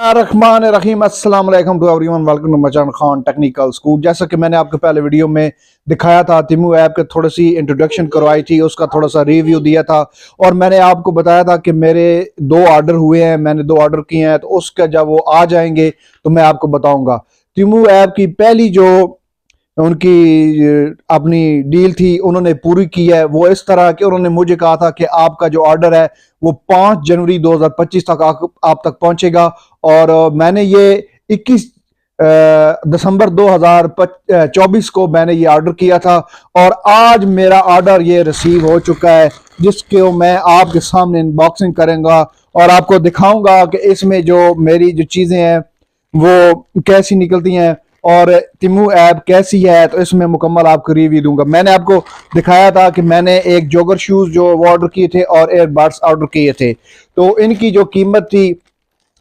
رحمان الرحیم، السلام علیکم to everyone welcome to Machan Khan technical school جیسا کہ میں نے آپ کے پہلے ویڈیو میں دکھایا تھا، تیمو ایپ کے تھوڑی سی انٹروڈکشن کروائی تھی، اس کا تھوڑا سا ریویو دیا تھا۔ اور میں نے آپ کو بتایا تھا کہ میرے دو آرڈر ہوئے ہیں، میں نے دو آرڈر کیے ہیں، تو اس کا جب وہ آ جائیں گے تو میں آپ کو بتاؤں گا۔ تیمو ایپ کی پہلی جو ان کی اپنی ڈیل تھی، انہوں نے پوری کی ہے۔ وہ اس طرح کہ انہوں نے مجھے کہا تھا کہ آپ کا جو آرڈر ہے، وہ پانچ جنوری دو ہزار پچیس تک آپ تک پہنچے گا۔ اور میں نے یہ اکیس دسمبر دو ہزار چوبیس کو میں نے یہ آرڈر کیا تھا۔ اور آج میرا آرڈر یہ ریسیو ہو چکا ہے، جس کو میں آپ کے سامنے انباکسنگ کریں گا۔ اور آپ کو دکھاؤں گا کہ اس میں جو میری جو چیزیں ہیں، وہ کیسی نکلتی ہیں۔ اور تیمو ایپ کیسی ہے؟ تو اس میں مکمل آپ کو ریویو دوں گا۔ میں نے آپ کو دکھایا تھا کہ میں نے ایک جوگر شوز جو وہ آرڈر کیے تھے اور ایئر بڈس آرڈر کیے تھے۔ تو ان کی جو قیمت تھی،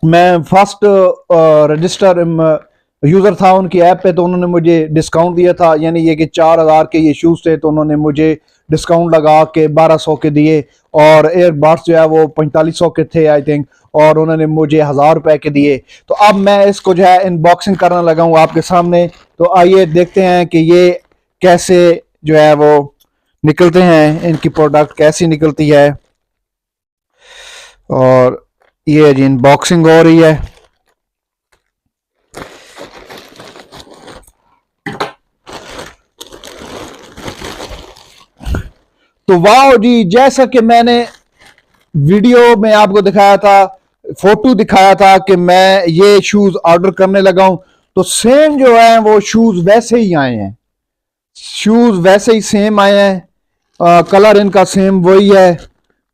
میں فرسٹ رجسٹر یوزر تھا ان کی ایپ پہ، تو انہوں نے مجھے ڈسکاؤنٹ دیا تھا۔ یعنی یہ کہ چار ہزار کے یہ شوز تھے، تو انہوں نے مجھے ڈسکاؤنٹ لگا کے بارہ سو کے دیے۔ اور ایئر بڈس جو ہے وہ پینتالیس سو کے تھے آئی تھنک اور انہوں نے مجھے ہزار روپے کے دیے۔ تو اب میں اس کو جو ہے ان باکسنگ کرنا لگا ہوں آپ کے سامنے۔ تو آئیے دیکھتے ہیں کہ یہ کیسے جو ہے وہ نکلتے ہیں، ان کی پروڈکٹ کیسی نکلتی ہے۔ اور یہ جی ان باکسنگ ہو رہی ہے۔ تو واہ جی جیسا کہ میں نے ویڈیو میں آپ کو دکھایا تھا فوٹو دکھایا تھا کہ میں یہ شوز آرڈر کرنے لگا ہوں۔ تو سیم جو ہے وہ شوز ویسے ہی آئے ہیں۔ شوز ویسے ہی سیم آئے ہیں۔ کلر ان کا سیم وہی ہے۔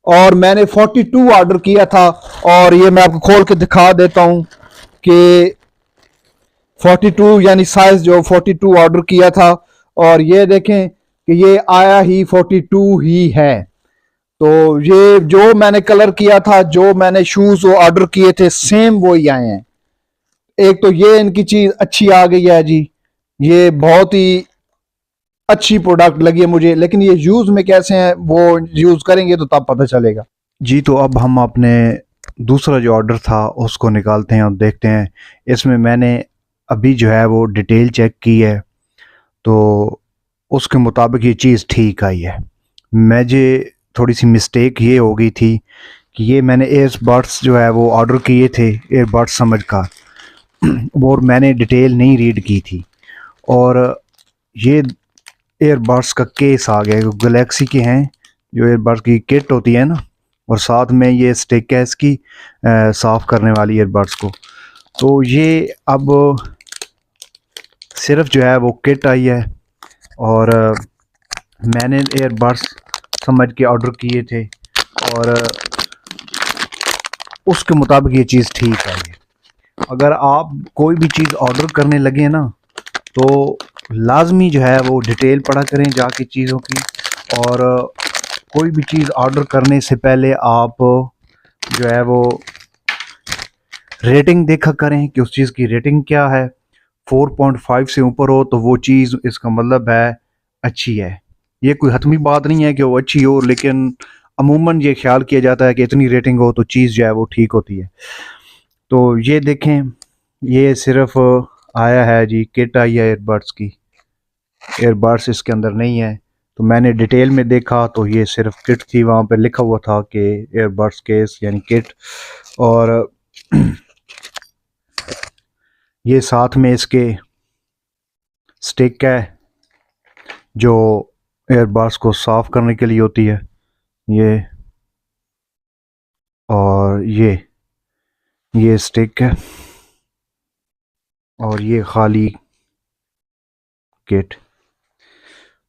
اور میں نے 42 آرڈر کیا تھا۔ اور یہ میں آپ کو کھول کے دکھا دیتا ہوں کہ 42 یعنی سائز جو 42 آرڈر کیا تھا۔ اور یہ دیکھیں کہ یہ آیا ہی 42 ہی ہے۔ تو یہ جو میں نے کلر کیا تھا، جو میں نے شوز وہ آرڈر کیے تھے سیم وہی آئے ہیں۔ ایک تو یہ ان کی چیز اچھی آ گئی ہے جی۔ یہ بہت ہی اچھی پروڈکٹ لگی ہے مجھے۔ لیکن یہ یوز میں کیسے ہیں، وہ یوز کریں گے تو تب پتہ چلے گا۔ جی تو اب ہم اپنے دوسرا جو آرڈر تھا، اس کو نکالتے ہیں اور دیکھتے ہیں۔ اس میں میں نے ابھی جو ہے وہ ڈیٹیل چیک کی ہے۔ تو اس کے مطابق یہ چیز ٹھیک آئی ہے۔ مجھے تھوڑی سی مسٹیک یہ ہو گئی تھی کہ یہ میں نے ایئر بڈس جو ہے وہ آرڈر کیے تھے ایئر بڈس سمجھ کر اور میں نے ڈیٹیل نہیں ریڈ کی تھی۔ اور یہ ایئر بڈس کا کیس آ گیا۔ گلیکسی کے ہیں۔ جو ایئر بڈس کی کٹ ہوتی ہے نا۔ اور ساتھ میں یہ اسٹک ہے اس کی صاف کرنے والی ایئر بڈس کو۔ تو یہ اب صرف جو ہے وہ کٹ آئی ہے۔ اور میں نے ایئر بڈس سمجھ کے آرڈر کیے تھے اور اس کے مطابق یہ چیز ٹھیک ہے یہ۔ اگر آپ کوئی بھی چیز آرڈر کرنے لگے نا، تو لازمی جو ہے وہ ڈیٹیل پڑھا کریں جا کے چیزوں کی۔ اور کوئی بھی چیز آرڈر کرنے سے پہلے آپ جو ہے وہ ریٹنگ دیکھا کریں کہ اس چیز کی ریٹنگ کیا ہے۔ فور پوائنٹ فائیو سے اوپر ہو تو وہ چیز اس کا مطلب ہے اچھی ہے۔ یہ کوئی حتمی بات نہیں ہے کہ وہ اچھی ہو، لیکن عموماً یہ خیال کیا جاتا ہے کہ اتنی ریٹنگ ہو تو چیز جو ہے وہ ٹھیک ہوتی ہے۔ تو یہ دیکھیں، یہ صرف آیا ہے جی کٹ آئی ہے ایئر بڈس کی۔ ایئر بڈس اس کے اندر نہیں ہے۔ تو میں نے ڈیٹیل میں دیکھا تو یہ صرف کٹ تھی، وہاں پہ لکھا ہوا تھا کہ ایئر بڈس کیس یعنی کٹ۔ اور یہ ساتھ میں اس کے سٹک ہے جو ایئر بارس کو صاف کرنے کے لیے ہوتی ہے۔ یہ اور یہ یہ اسٹک ہے۔ اور یہ خالی کٹ۔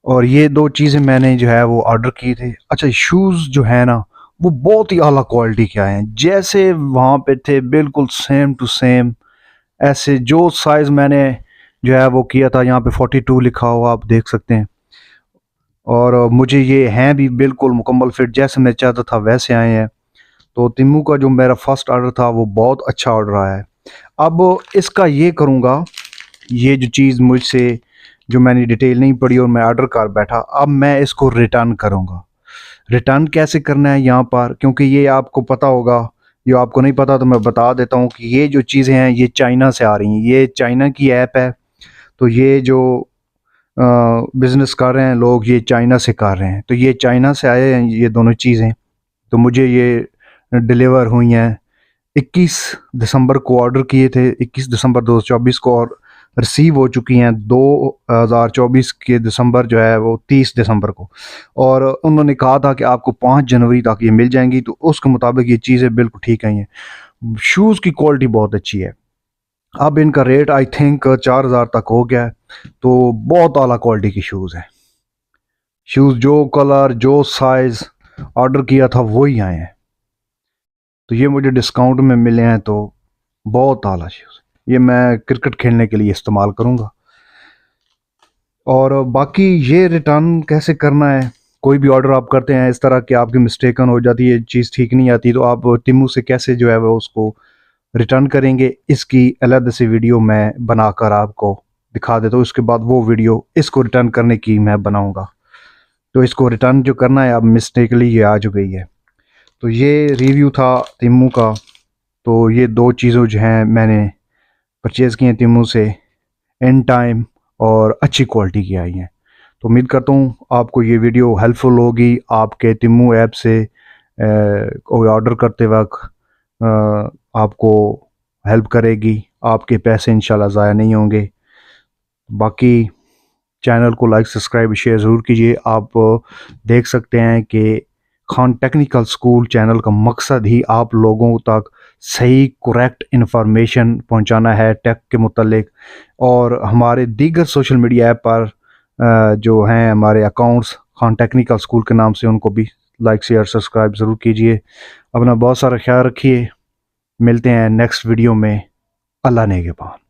اور یہ دو چیزیں میں نے جو ہے وہ آرڈر کی تھی۔ اچھا شوز جو ہے نا، وہ بہت ہی اعلیٰ کوالٹی کے آئے ہیں۔ جیسے وہاں پہ تھے، بالکل سیم ٹو سیم ایسے جو سائز میں نے جو ہے وہ کیا تھا، یہاں پہ 42 لکھا ہوا، آپ دیکھ سکتے ہیں۔ اور مجھے یہ ہیں بھی بالکل مکمل فٹ جیسے میں چاہتا تھا ویسے آئے ہیں۔ تو تیمو کا جو میرا فرسٹ آرڈر تھا وہ بہت اچھا آرڈر آیا ہے۔ اب اس کا یہ کروں گا، یہ جو چیز مجھ سے جو میں نے ڈیٹیل نہیں پڑھی اور میں آرڈر کر بیٹھا، اب میں اس کو ریٹرن کروں گا۔ ریٹرن کیسے کرنا ہے یہاں پر؟ کیونکہ یہ آپ کو پتا ہوگا جو آپ کو نہیں پتا تو میں بتا دیتا ہوں کہ یہ جو چیزیں ہیں، یہ چائنا سے آ رہی ہیں۔ یہ چائنا کی ایپ ہے۔ تو یہ جو بزنس کر رہے ہیں، لوگ یہ چائنا سے کر رہے ہیں۔ تو یہ چائنا سے آئے ہیں، یہ دونوں چیزیں۔ تو مجھے یہ ڈلیور ہوئی ہیں۔ اکیس دسمبر کو آرڈر کیے تھے۔ اکیس دسمبر دو ہزار چوبیس کو اور ریسیو ہو چکی ہیں۔ دو ہزار چوبیس کے دسمبر جو ہے وہ تیس دسمبر کو۔ اور انہوں نے کہا تھا کہ آپ کو پانچ جنوری تک یہ مل جائیں گی۔ تو اس کے مطابق یہ چیزیں بالکل ٹھیک آئی ہیں شوز کی کوالٹی بہت اچھی ہے۔ اب ان کا ریٹ آئی تھنک چار ہزار تک ہو گیا ہے، تو بہت اعلیٰ کوالٹی کی شوز ہیں۔ شوز جو کلر جو سائز آرڈر کیا تھا وہی آئے ہیں۔ تو یہ مجھے ڈسکاؤنٹ میں ملے ہیں، تو بہت اعلیٰ شوز یہ میں کرکٹ کھیلنے کے لیے استعمال کروں گا۔ اور باقی یہ ریٹرن کیسے کرنا ہے؟ کوئی بھی آرڈر آپ کرتے ہیں، اس طرح کہ آپ کی مسٹیکن ہو جاتی ہے چیز ٹھیک نہیں آتی، تو آپ تیمو سے کیسے جو ہے وہ اس کو ریٹرن کریں گے۔ اس کی علیحدہ سے ویڈیو میں بنا کر آپ کو دکھا دیتا ہوں۔ اس کے بعد وہ ویڈیو اس کو ریٹرن کرنے کی میں بناؤں گا۔ تو اس کو ریٹرن جو کرنا ہے، اب مسٹیکلی یہ آ جو گئی ہے۔ تو یہ ریویو تھا تیمو کا۔ تو یہ دو چیزوں جو ہیں میں نے پرچیز کی ہیں تیمو سے۔ ان ٹائم اور اچھی کوالٹی کی آئی ہیں۔ تو امید کرتا ہوں آپ کو یہ ویڈیو ہیلپ فل ہوگی۔ آپ کے تیمو ایپ سے کوئی آرڈر کرتے وقت آپ کو ہیلپ کرے گی، آپ کے پیسے انشاءاللہ ضائع نہیں ہوں گے۔ باقی چینل کو لائک سبسکرائب شیئر ضرور کیجیے۔ آپ دیکھ سکتے ہیں کہ خان ٹیکنیکل سکول چینل کا مقصد ہی آپ لوگوں تک صحیح کریکٹ انفارمیشن پہنچانا ہے ٹیک کے متعلق۔ اور ہمارے دیگر سوشل میڈیا ایپ پر جو ہیں ہمارے اکاؤنٹس خان ٹیکنیکل سکول کے نام سے ان کو بھی لائک شیئر سبسکرائب ضرور کیجیے۔ اپنا بہت سارا خیال رکھیے۔ ملتے ہیں نیکسٹ ویڈیو میں. اللہ نے کے پان